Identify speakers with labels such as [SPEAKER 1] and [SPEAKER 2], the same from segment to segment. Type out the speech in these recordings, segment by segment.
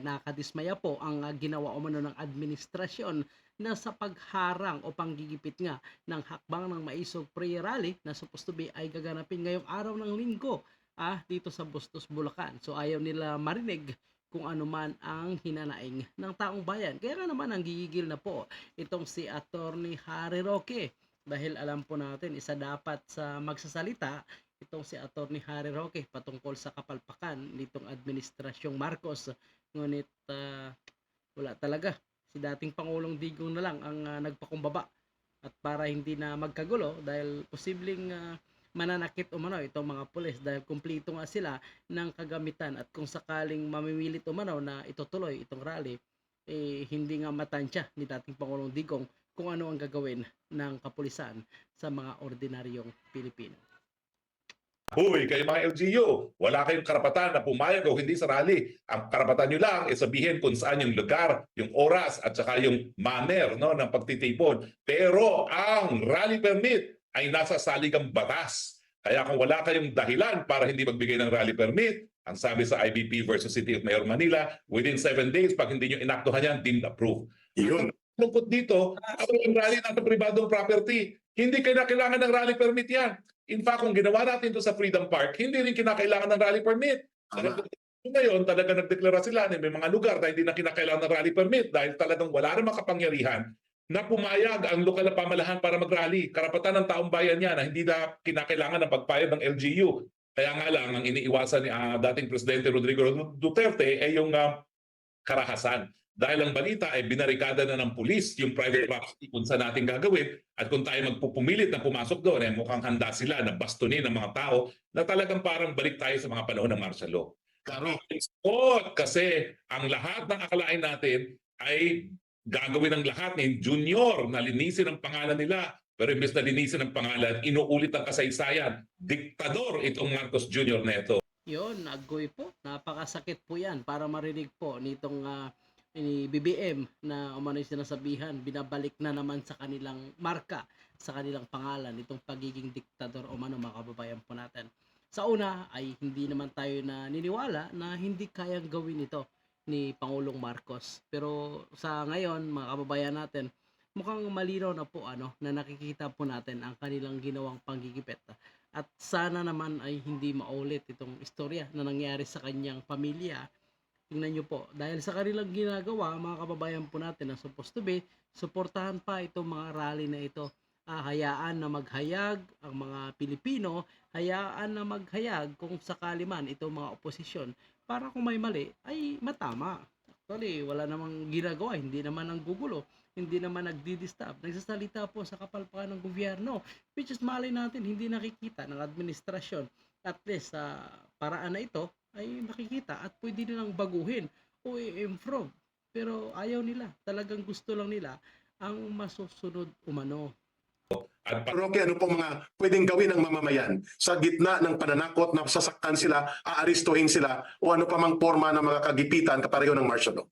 [SPEAKER 1] Nakadismaya po ang ah, ginawa umano ng administrasyon na sa pagharang o panggigipit nga ng hakbang ng Maisog Prayer Rally na supposed to be ay gaganapin ngayong araw ng linggo ah, dito sa Bustos, Bulacan. So ayaw nila marinig kung ano man ang hinanaing ng taong bayan. Kaya nga naman ang gigigil na po itong si Attorney Harry Roque dahil alam po natin isa dapat sa magsasalita itong si Attorney Harry Roque patungkol sa kapalpakan nitong administrasyong Marcos. Ngunit ah, wala talaga. Si dating Pangulong Digong na lang ang ah, nagpakumbaba. At para hindi na magkagulo dahil posibleng ah, mananakit umano itong mga pulis dahil kumplito nga sila ng kagamitan. At kung sakaling mamimilit umano na itutuloy itong rally eh hindi nga matansya ni dating Pangulong Digong kung ano ang gagawin ng kapulisan sa mga ordinaryong Pilipino.
[SPEAKER 2] Huy, kayo mga LGU, wala kayong karapatan na pumayag o hindi sa rally. Ang karapatan nyo lang ay sabihin kung saan yung lugar, yung oras, at saka yung manner no, ng pagtitipon. Pero ang rally permit ay nasa saligang batas. Kaya kung wala kayong dahilan para hindi magbigay ng rally permit, ang sabi sa IBP versus City of Mayor Manila, within 7 days, pag hindi nyo inaktuhan yan, deemed approved.
[SPEAKER 3] Yun.
[SPEAKER 2] lungkot dito, yung rally nasa pribadong property. Hindi kailangan ng rally permit yan. In fact, kung ginawa natin ito sa Freedom Park, hindi rin kinakailangan ng rally permit.
[SPEAKER 3] Tama.
[SPEAKER 2] Ngayon, talaga nagdeklara sila na may mga lugar na hindi na kinakailangan ng rally permit dahil talagang wala namang kapangyarihan na pumayag ang lokal na pamalahan para mag-rally. Karapatan ng taong bayan yan na hindi na kinakailangan ng pagpayag ng LGU. Kaya nga lang, ang iniiwasan ni ah, dating Presidente Rodrigo Duterte ay yung ah, karahasan. Dahil ang balita ay binarikada na ng pulis yung private property kung saan natin gagawin at kung tayo magpupumilit na pumasok doon, eh, mukhang handa sila na bastunin ng mga tao na talagang parang balik tayo sa mga panahon ng martial law.
[SPEAKER 3] Klaro.
[SPEAKER 2] Sport kasi ang lahat ng akalain natin ay gagawin ng lahat ni Junior na linisin ang pangalan nila. Pero imbes na linisin ang pangalan, inuulit ang kasaysayan. Diktador itong Marcos Junior na ito.
[SPEAKER 1] Yun, agoy po. Napakasakit po yan para marinig po nitong ah, ni BBM na umano'y sinasabihan, binabalik na naman sa kanilang marka, sa kanilang pangalan, itong pagiging diktador o mano mga kababayan po natin. Sa una ay hindi naman tayo na niniwala na hindi kayang gawin ito ni Pangulong Marcos. Pero sa ngayon, mga kababayan natin, mukhang malinaw na po ano na nakikita po natin ang kanilang ginawang panggigipit at sana naman ay hindi maulit itong istorya na nangyari sa kanyang pamilya tingnan nyo po dahil sa kanilang ginagawa mga kababayan po natin na supposed to be suportahan pa itong mga rally na ito. Ah, hayaan na maghayag ang mga Pilipino hayaan na maghayag kung sakali man itong mga oposisyon. Para kung may mali ay matama. Actually wala namang ginagawa hindi naman ang gugulo hindi naman nagdi-disturb. Nagsasalita po sa kapalpakan ng gobyerno which is malay natin hindi nakikita ng administrasyon. At least sa paraan na ito ay makikita at pwede nilang baguhin o i-improve. Pero ayaw nila. Talagang gusto lang nila ang masusunod umano.
[SPEAKER 2] At
[SPEAKER 3] Roque, ano pong mga pwedeng gawin ng mamamayan? Sa gitna ng pananakot na sasaktan sila, aaristuhin sila o ano pa mang forma ng mga kagipitan kapareho ng martial law?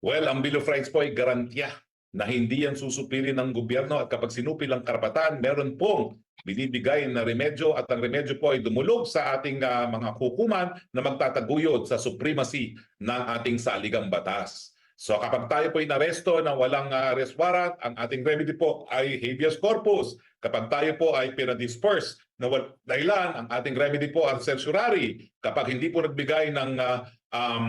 [SPEAKER 2] Well, ang Bill of Rights po ay garantiya na hindi yan susupili ng gobyerno at kapag sinupil ang karapatan, meron pong binibigay na remedyo at ang remedyo po ay dumulog sa ating ah, mga hukuman na magtataguyod sa supremacy ng ating saligang batas. So kapag tayo po inaresto na walang ah, arrest warrant, ang ating remedy po ay habeas corpus. Kapag tayo po ay pinadisperse na wal- dahilan, ang ating remedy po ay certiorari. Kapag hindi po nagbigay ng ah, um,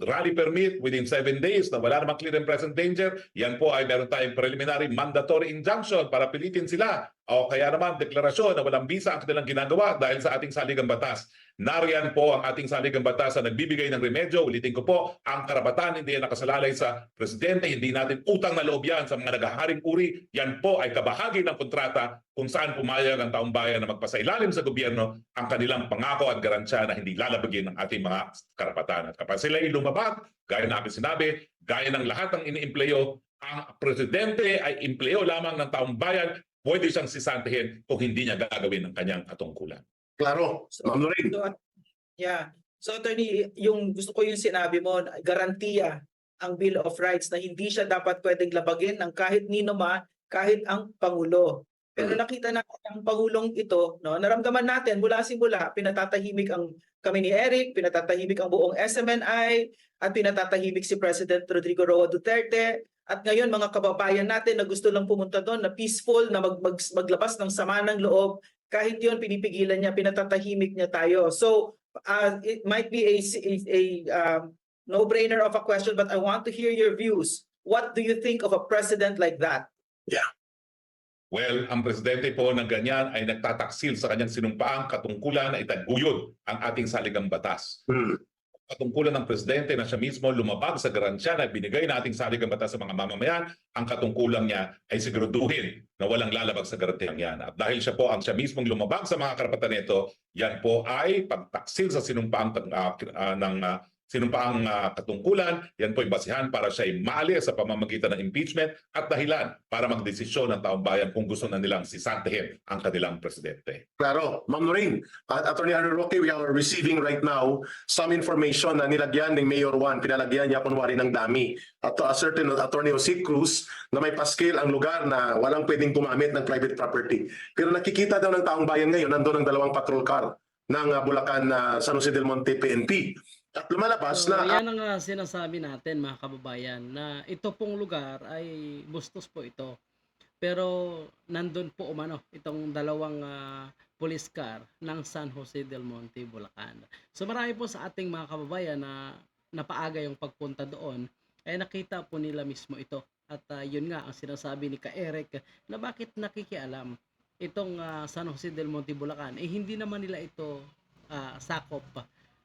[SPEAKER 2] rally permit within seven days na wala namang clear and present danger, yan po ay meron tayong preliminary mandatory injunction para pilitin sila. O kaya naman deklarasyon na walang visa ang kanilang ginagawa dahil sa ating saligang batas. Nariyan po ang ating saligang batas na nagbibigay ng remedyo. Ulitin ko po, ang karapatan hindi nakasalalay sa presidente, hindi natin utang na loob yan sa mga nagaharing uri. Yan po ay kabahagi ng kontrata kung saan pumayag ang taong bayan na magpasailalim sa gobyerno ang kanilang pangako at garansya na hindi lalabagin ng ating mga karapatan. At kapag sila ay gaya na aking sinabi, gaya ng lahat ng iniempleyo, ang presidente ay empleyo lamang ng taong bayan, pwede siyang sisantihin kung hindi niya gagawin ang kanyang katungkulan.
[SPEAKER 3] Klaro, Ma'am Lorraine.
[SPEAKER 4] So, yeah. So attorney, yung gusto ko yung sinabi mo, garantiya ang Bill of Rights na hindi siya dapat pwedeng labagin ng kahit nino man, kahit ang Pangulo. Pero nakita natin ang Pangulong ito, no, naramdaman natin mula simula, pinatatahimik ang kami ni Eric, pinatatahimik ang buong SMNI, at pinatatahimik si President Rodrigo Roa Duterte. At ngayon mga kababayan natin na gusto lang pumunta doon na peaceful, na mag, mag- maglabas ng sama ng loob, kahit yun pinipigilan niya, pinatatahimik niya tayo. So uh, it might be a, a, a um, no-brainer of a question, but I want to hear your views. What do you think of a president like that?
[SPEAKER 2] Well, ang presidente po ng ganyan ay nagtataksil sa kanyang sinumpaang katungkulan na itaguyod ang ating saligang batas.
[SPEAKER 3] Hmm.
[SPEAKER 2] Katungkulan ng presidente na siya mismo lumabag sa garansya na binigay na ating saligang batas sa mga mamamayan, ang katungkulan niya ay siguraduhin na walang lalabag sa garantiyang yan. At dahil siya po ang siya mismong lumabag sa mga karapatan nito, yan po ay pagtaksil sa sinumpaang uh, uh, ng uh, sinumpaang uh, katungkulan, yan po ay basihan para siya ay maalis sa pamamagitan ng impeachment at dahilan para magdesisyon ng taong bayan kung gusto na nilang sisantihin ang kanilang presidente.
[SPEAKER 3] Klaro. Ma'am Noreen, at Attorney Harry Roque, we are receiving right now some information na nilagyan ng Mayor Juan, pinalagyan niya kunwari ng dami. At a certain Attorney Jose Cruz na may pascale ang lugar na walang pwedeng gumamit ng private property. Pero nakikita daw ng taong bayan ngayon, nandun ang dalawang patrol car ng uh, Bulacan na San Jose del Monte PNP. At lumalabas
[SPEAKER 1] So,
[SPEAKER 3] na
[SPEAKER 1] yan ang ah, sinasabi natin mga kababayan na ito pong lugar ay bustos po ito. Pero nandun po umano itong dalawang ah, police car ng San Jose del Monte, Bulacan. So marami po sa ating mga kababayan na napaaga yung pagpunta doon ay nakita po nila mismo ito. At ah, yun nga ang sinasabi ni Ka Eric na bakit nakikialam itong ah, San Jose del Monte, Bulacan eh hindi naman nila ito ah, sakop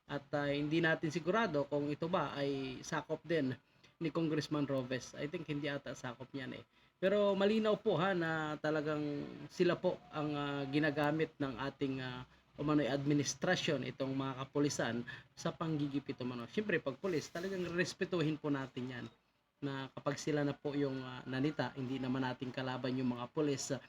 [SPEAKER 1] at ah, hindi natin sigurado kung ito ba ay sakop din ni Congressman Robes. I think hindi ata sakop niyan eh. Pero malinaw po ha na talagang sila po ang ah, ginagamit ng ating uh, umano'y administrasyon itong mga kapulisan sa panggigipit umano. Siyempre pag pulis talagang respetuhin po natin yan na kapag sila na po yung ah, nanita, hindi naman natin kalaban yung mga pulis. ah,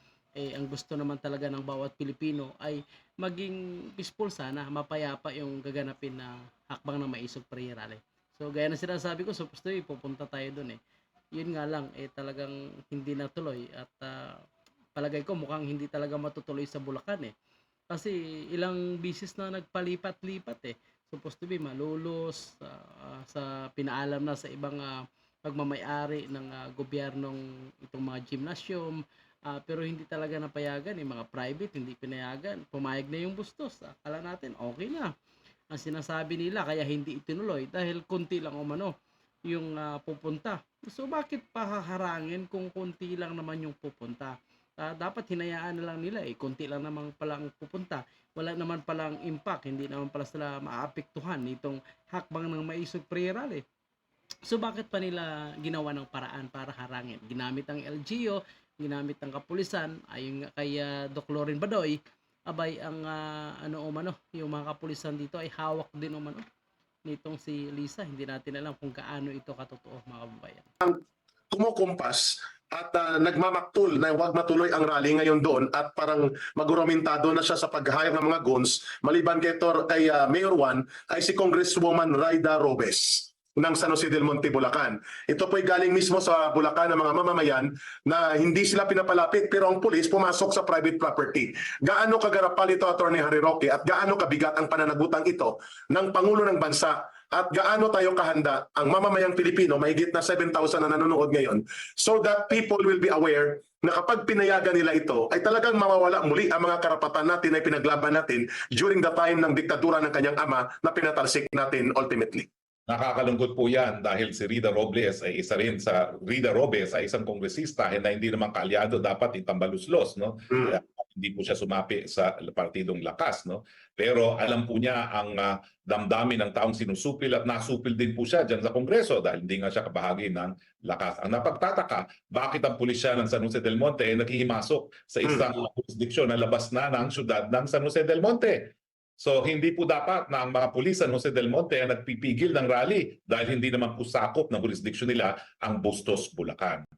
[SPEAKER 1] eh, ang gusto naman talaga ng bawat Pilipino ay maging peaceful sana, mapayapa yung gaganapin na hakbang ng maisog pre-rally. So, gaya na sinasabi ko, supposed to pupunta tayo dun eh. Yun nga lang, eh talagang hindi natuloy at ah, palagay ko mukhang hindi talaga matutuloy sa Bulacan eh. Kasi ilang bisis na nagpalipat-lipat eh. Supposed to be malulos ah, sa pinaalam na sa ibang ah, pagmamayari ng ah, gobyernong itong mga gymnasium, Ah, pero hindi talaga napayagan, yung mga private hindi pinayagan. Pumayag na yung bustos. Akala natin okay na. Ang sinasabi nila kaya hindi itinuloy dahil konti lang umano yung ah, pupunta. So bakit pahaharangin kung konti lang naman yung pupunta? Ah, dapat hinayaan na lang nila eh. Konti lang naman pala ang pupunta. Wala naman palang impact. Hindi naman pala sila maapektuhan nitong hakbang ng maisog pre-rally. So bakit pa nila ginawa ng paraan para harangin? Ginamit ang LGO, ginamit ng kapulisan ayon nga kay ah, Doc Loren Badoy abay ang ah, ano umano yung mga kapulisan dito ay hawak din umano nitong si Lisa. Hindi natin alam kung gaano ito katotoo mga kababayan.
[SPEAKER 3] Kumukumpas at ah, nagmamaktul na wag matuloy ang rally ngayon doon at parang maguramentado na siya sa pag-hire ng mga guns maliban kay, Tor, kay ah, Mayor Juan ay si Congresswoman Raida Robes ng San Jose del Monte, Bulacan. Ito po'y galing mismo sa Bulacan ng mga mamamayan na hindi sila pinapalapit pero ang pulis pumasok sa private property. Gaano kagarapal ito, Atty. Harry Roque, at gaano kabigat ang pananagutang ito ng Pangulo ng Bansa at gaano tayo kahanda ang mamamayang Pilipino, mahigit na 7,000 na nanonood ngayon, so that people will be aware na kapag pinayagan nila ito, ay talagang mawawala muli ang mga karapatan natin ay pinaglaban natin during the time ng diktadura ng kanyang ama na pinatalsik natin ultimately.
[SPEAKER 2] Nakakalungkot po yan dahil si Rida Robles ay isa rin sa Rida Robes ay isang kongresista na hindi naman kaalyado dapat itambaluslos no?
[SPEAKER 3] Mm.
[SPEAKER 2] Kaya hindi po siya sumapi sa partidong lakas no? Pero alam po niya ang ah, damdamin ng taong sinusupil at nasupil din po siya diyan sa kongreso dahil hindi nga siya kabahagi ng lakas. Ang napagtataka bakit ang pulisya ng San Jose del Monte ay naghihimasok sa isang jurisdiksyon na labas na ng syudad ng San Jose del Monte So hindi po dapat na ang mga pulis San Jose del Monte ang nagpipigil ng rally dahil hindi naman po sakop ng jurisdiction nila ang Bustos, Bulacan.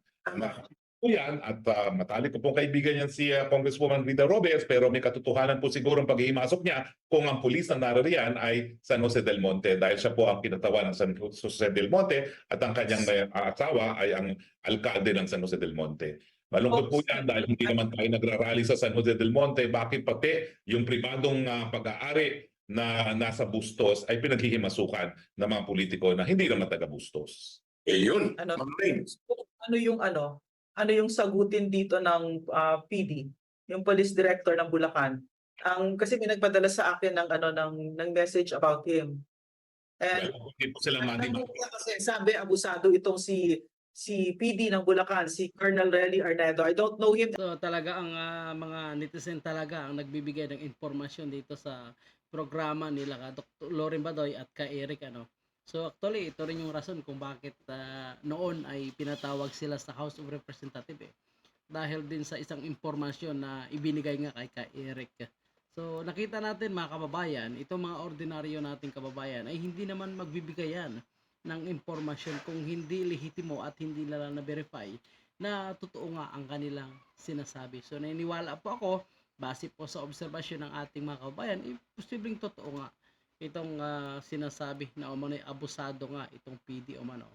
[SPEAKER 2] Po yan at uh, matalik ko pong kaibigan yan si uh, Congresswoman Rita Robes pero may katotohanan po siguro ang paghihimasok niya kung ang pulis na naririyan ay San Jose del Monte dahil siya po ang kinatawa ng San Jose del Monte at ang kanyang uh, asawa ay ang alkalde ng San Jose del Monte. Malungkot po yan dahil hindi naman tayo nagrarally sa San Jose del Monte. Bakit pati yung pribadong ah, pag-aari na nasa Bustos ay pinaghihimasukan ng mga politiko na hindi naman taga Bustos.
[SPEAKER 3] Eh yun,
[SPEAKER 4] Ano? Ano yung ano? Ano yung sagutin dito ng ah, PD, yung police director ng Bulacan? Ang kasi may nagpadala sa akin ng ano ng ng message about him. And
[SPEAKER 2] Hindi po sila mani
[SPEAKER 4] kasi sabi abusado itong si si PD ng Bulacan, si Colonel Relly Arnedo. I don't know him.
[SPEAKER 1] So talaga ang ah, mga netizen talaga ang nagbibigay ng impormasyon dito sa programa nila ka Dr. Loren Badoy at ka Eric ano. So actually ito rin yung rason kung bakit ah, noon ay pinatawag sila sa House of Representatives eh. Dahil din sa isang impormasyon na ibinigay nga kay ka Eric. So nakita natin mga kababayan, itong mga ordinaryo nating kababayan ay hindi naman magbibigay yan ng impormasyon kung hindi lehitimo at hindi nila na-verify na totoo nga ang kanilang sinasabi. So naniniwala po ako, base po sa obserbasyon ng ating mga kababayan, eh, posibleng totoo nga itong ah, sinasabi na umano'y abusado nga itong PD umano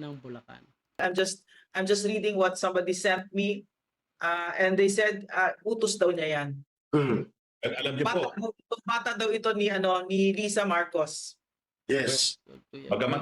[SPEAKER 1] ng Bulacan.
[SPEAKER 4] I'm just I'm just reading what somebody sent me. Uh, and they said uh, utos daw niya yan.
[SPEAKER 3] Hmm.
[SPEAKER 2] At alam niyo po,
[SPEAKER 4] Bata, daw ito, bata daw ito ni ano ni Lisa Marcos.
[SPEAKER 3] Yes.
[SPEAKER 1] So, ito yan.
[SPEAKER 2] bagaman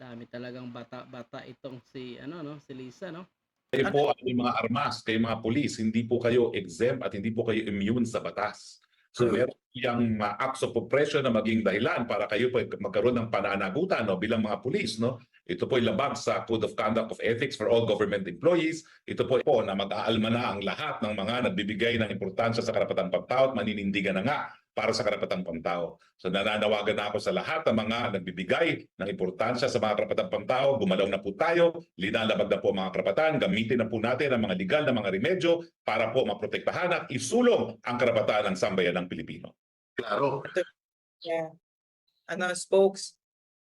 [SPEAKER 1] dami talagang bata-bata itong si ano no, si Lisa no.
[SPEAKER 2] kayo po ay mga armas, kayo mga pulis, hindi po kayo exempt at hindi po kayo immune sa batas. So meron yung uh, acts of oppression na maging dahilan para kayo po magkaroon ng pananagutan no, bilang mga pulis. No? Ito po labag sa Code of Conduct of Ethics for all government employees. Ito po po na mag-aalma na ang lahat ng mga nagbibigay ng importansya sa karapatang pantao at maninindigan na nga para sa karapatang pantao. So nananawagan na ako sa lahat ng mga nagbibigay ng importansya sa mga karapatang pantao. Gumalaw na po tayo, linalabag na po ang mga karapatan, gamitin na po natin ang mga legal na mga remedyo para po maprotektahan at isulong ang karapatan ng sambayan ng Pilipino.
[SPEAKER 3] Klaro.
[SPEAKER 4] Yeah. Ano spokes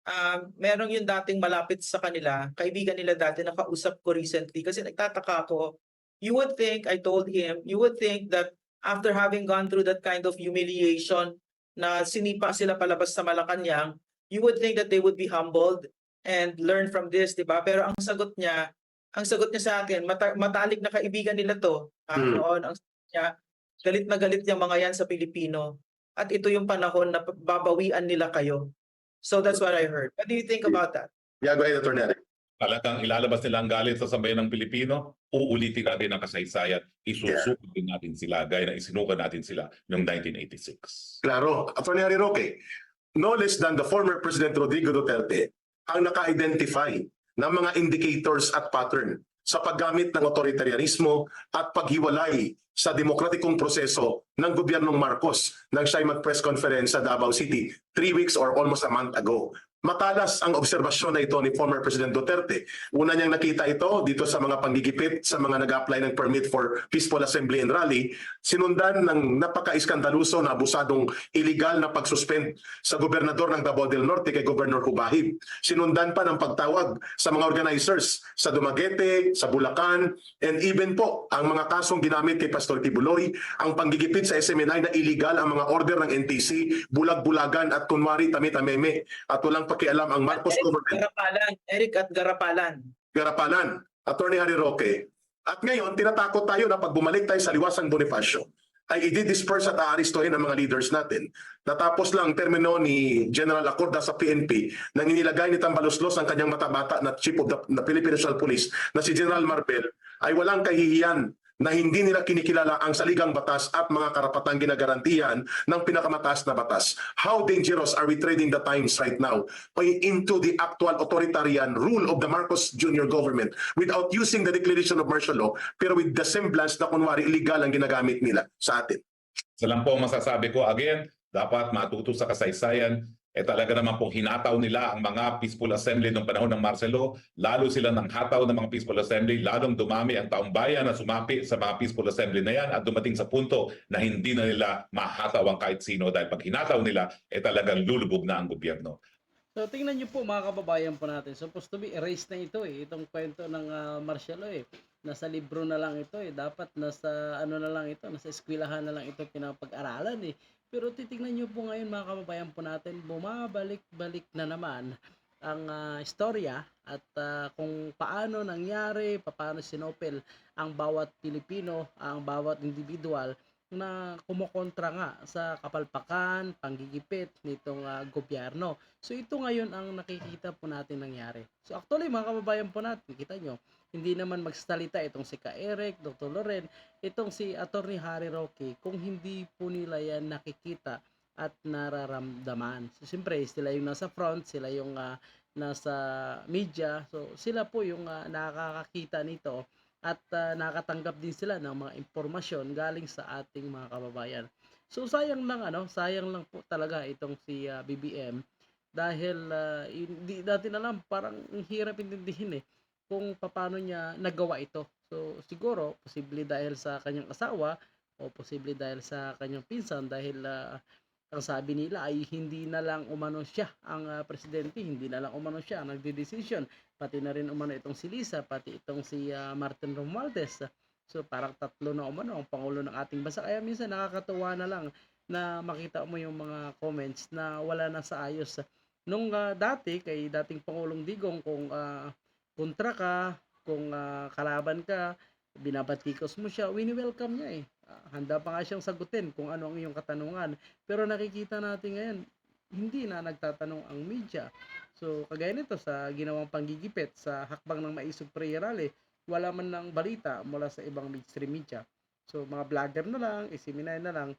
[SPEAKER 4] um, merong yung dating malapit sa kanila, kaibigan nila dati, nakausap ko recently kasi nagtataka ako. You would think, I told him, you would think that after having gone through that kind of humiliation na sinipa sila palabas sa Malacanang, you would think that they would be humbled and learn from this, di ba? Pero ang sagot niya, ang sagot niya sa akin, mata- matalik na kaibigan nila to. Ah,
[SPEAKER 3] Hmm.
[SPEAKER 4] noon, ang sagot niya, galit na galit yung mga yan sa Pilipino. At ito yung panahon na babawian nila kayo. So that's what I heard. What do you think about that?
[SPEAKER 3] Yeah, go ahead, Attorney Eric.
[SPEAKER 2] Talagang ilalabas nila ang galit sa sambayan ng Pilipino, uulitin natin ang kasaysayan, isusuko din natin sila gaya na isinuka natin sila noong 1986.
[SPEAKER 3] Klaro. Attorney Harry Roque, no less than the former President Rodrigo Duterte ang naka-identify ng mga indicators at pattern sa paggamit ng otoritarianismo at paghiwalay sa demokratikong proseso ng gobyernong Marcos nang siya'y mag-press conference sa Davao City three weeks or almost a month ago. Matalas ang obserbasyon na ito ni former President Duterte. Una niyang nakita ito dito sa mga panggigipit sa mga nag-apply ng permit for peaceful assembly and rally, sinundan ng napaka-iskandaluso na abusadong illegal na pagsuspend sa gobernador ng Davao del Norte kay Governor Hubahib. Sinundan pa ng pagtawag sa mga organizers sa Dumaguete, sa Bulacan, and even po ang mga kasong ginamit kay Pastor Tibuloy, ang panggigipit sa SMNI na illegal ang mga order ng NTC, bulag-bulagan at kunwari tamit-ameme at walang pakialam ang Marcos
[SPEAKER 4] Eric
[SPEAKER 3] government.
[SPEAKER 4] Garapalan, Eric at Garapalan.
[SPEAKER 3] Garapalan, Attorney Harry Roque. At ngayon, tinatakot tayo na pag bumalik tayo sa liwasang Bonifacio, ay i-disperse at aaristohin ang mga leaders natin. Natapos lang termino ni General Acorda sa PNP nang inilagay ni Tambaloslos ang kanyang matabata na Chief of the, the Philippine National Police na si General Marbel ay walang kahihiyan na hindi nila kinikilala ang saligang batas at mga karapatang ginagarantiyan ng pinakamataas na batas. How dangerous are we trading the times right now into the actual authoritarian rule of the Marcos Jr. government without using the declaration of martial law pero with the semblance na kunwari illegal ang ginagamit nila sa atin.
[SPEAKER 2] Sa po masasabi ko, again, dapat matuto sa kasaysayan, eh talaga naman po hinataw nila ang mga peaceful assembly noong panahon ng Marcelo, lalo sila ng hataw ng mga peaceful assembly, lalong dumami ang taong bayan na sumapi sa mga peaceful assembly na yan at dumating sa punto na hindi na nila mahataw ang kahit sino dahil pag hinataw nila, eh talagang lulubog na ang gobyerno.
[SPEAKER 1] So tingnan niyo po mga kababayan po natin. Supposed to be erased na ito eh. Itong kwento ng uh, Marcelo eh. Nasa libro na lang ito eh. Dapat nasa ano na lang ito, nasa eskwelahan na lang ito pinapag-aralan eh. Pero titingnan niyo po ngayon mga kababayan po natin, bumabalik-balik na naman ang ah, istorya at ah, kung paano nangyari, paano sinopel ang bawat Pilipino, ang bawat individual na kumukontra nga sa kapalpakan, panggigipit nitong ah, gobyerno. So ito ngayon ang nakikita po natin nangyari. So actually mga kababayan po natin, kita nyo, hindi naman magsalita itong si Ka Eric, Dr. Loren, itong si Attorney Harry Roque kung hindi po nila yan nakikita at nararamdaman. So siyempre sila yung nasa front, sila yung ah, nasa media. So sila po yung ah, nakakakita nito at ah, nakatanggap din sila ng mga impormasyon galing sa ating mga kababayan. So sayang lang ano, sayang lang po talaga itong si ah, BBM dahil ah, hindi natin alam parang ang hirap intindihin eh kung paano niya nagawa ito. So siguro posible dahil sa kanyang asawa o posible dahil sa kanyang pinsan dahil ah, ang sabi nila ay hindi na lang umano siya ang ah, presidente, hindi na lang umano siya ang nagde-decision. Pati na rin umano itong si Lisa, pati itong si ah, Martin Romualdez. So parang tatlo na umano ang pangulo ng ating bansa. Kaya minsan nakakatuwa na lang na makita mo yung mga comments na wala na sa ayos. Nung ah, dati kay dating Pangulong Digong kung ah, kontra ka, kung ah, kalaban ka, binabatikos mo siya, wini-welcome niya eh. Handa pa nga siyang sagutin kung ano ang iyong katanungan. Pero nakikita natin ngayon, hindi na nagtatanong ang media. So, kagaya nito sa ginawang panggigipit sa hakbang ng Maisog Prayer Rally, wala man ng balita mula sa ibang mainstream media. So, mga vlogger na lang, isiminay na lang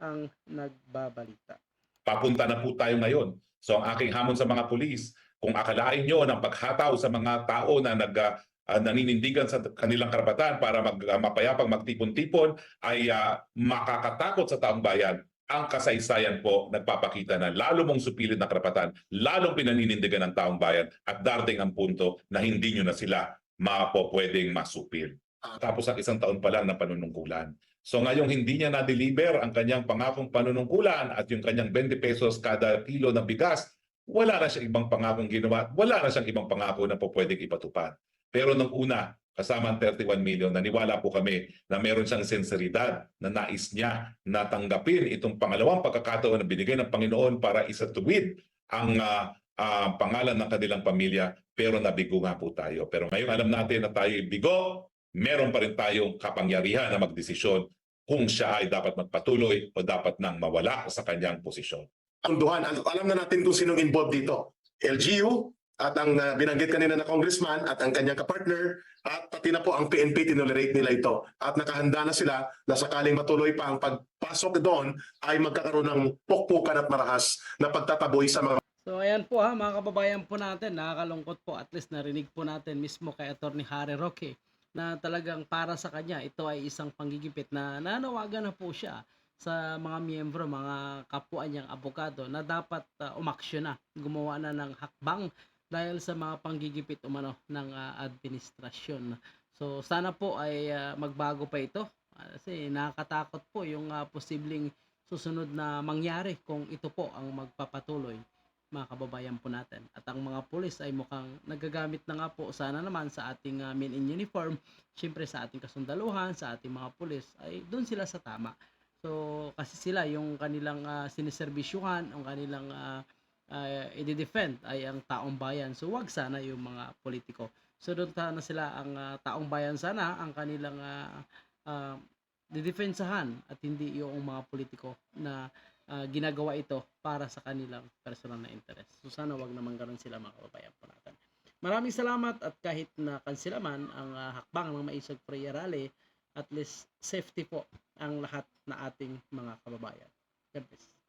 [SPEAKER 1] ang nagbabalita.
[SPEAKER 2] papunta na po tayo ngayon. So ang aking hamon sa mga pulis, kung akalain nyo ng paghataw sa mga tao na nag ah, ah, naninindigan sa kanilang karapatan para mag, ah, mapayapang magtipon-tipon ay ah, makakatakot sa taong bayan, ang kasaysayan po nagpapakita na lalo mong supilit na karapatan, lalong pinaninindigan ng taong bayan at darating ang punto na hindi nyo na sila mapopwedeng masupil. Tapos ang isang taon pa lang na panunungkulan. So ngayong hindi niya na-deliver ang kanyang pangakong panunungkulan at yung kanyang 20 pesos kada kilo ng bigas, wala na siyang ibang pangakong ginawa, at wala na siyang ibang pangako na po pwedeng ipatupad. Pero nung una, kasama ang 31 million, naniwala po kami na meron siyang senseridad na nais niya na tanggapin itong pangalawang pagkakataon na binigay ng Panginoon para isatuwid ang ah, ah, pangalan ng kanilang pamilya pero nabigo nga po tayo. Pero ngayon alam natin na tayo bigo, meron pa rin tayong kapangyarihan na magdesisyon kung siya ay dapat magpatuloy o dapat nang mawala sa kanyang posisyon.
[SPEAKER 3] Ang duhan, al- alam na natin kung sinong involved dito. LGU at ang uh, binanggit kanina na congressman at ang kanyang kapartner at pati na po ang PNP tinolerate nila ito. At nakahanda na sila na sakaling matuloy pa ang pagpasok doon ay magkakaroon ng pukpukan at marahas na pagtataboy sa mga
[SPEAKER 1] So ayan po ha mga kababayan po natin, nakakalungkot po at least narinig po natin mismo kay Attorney Harry Roque na talagang para sa kanya ito ay isang panggigipit na nanawagan na po siya sa mga miyembro, mga kapwa niyang abogado na dapat uh, umaksyon na, gumawa na ng hakbang dahil sa mga panggigipit umano ng ah, administrasyon. So sana po ay ah, magbago pa ito Ah, kasi nakakatakot po yung ah, posibleng susunod na mangyari kung ito po ang magpapatuloy mga kababayan po natin. At ang mga pulis ay mukhang nagagamit na nga po sana naman sa ating uh, men in uniform, syempre sa ating kasundaluhan, sa ating mga pulis, ay doon sila sa tama. So, kasi sila yung kanilang uh, siniserbisyuhan, ang kanilang uh, uh, i-defend ay ang taong bayan. So, wag sana yung mga politiko. So, doon sana sila ang uh, taong bayan sana, ang kanilang uh, uh, at hindi yung mga politiko na uh, ginagawa ito para sa kanilang personal na interest. So sana wag naman ganun sila mga kababayan po natin. Maraming salamat at kahit na kansila man ang uh, hakbang ng Maisog Prayer Rally, at least safety po ang lahat na ating mga kababayan. God bless.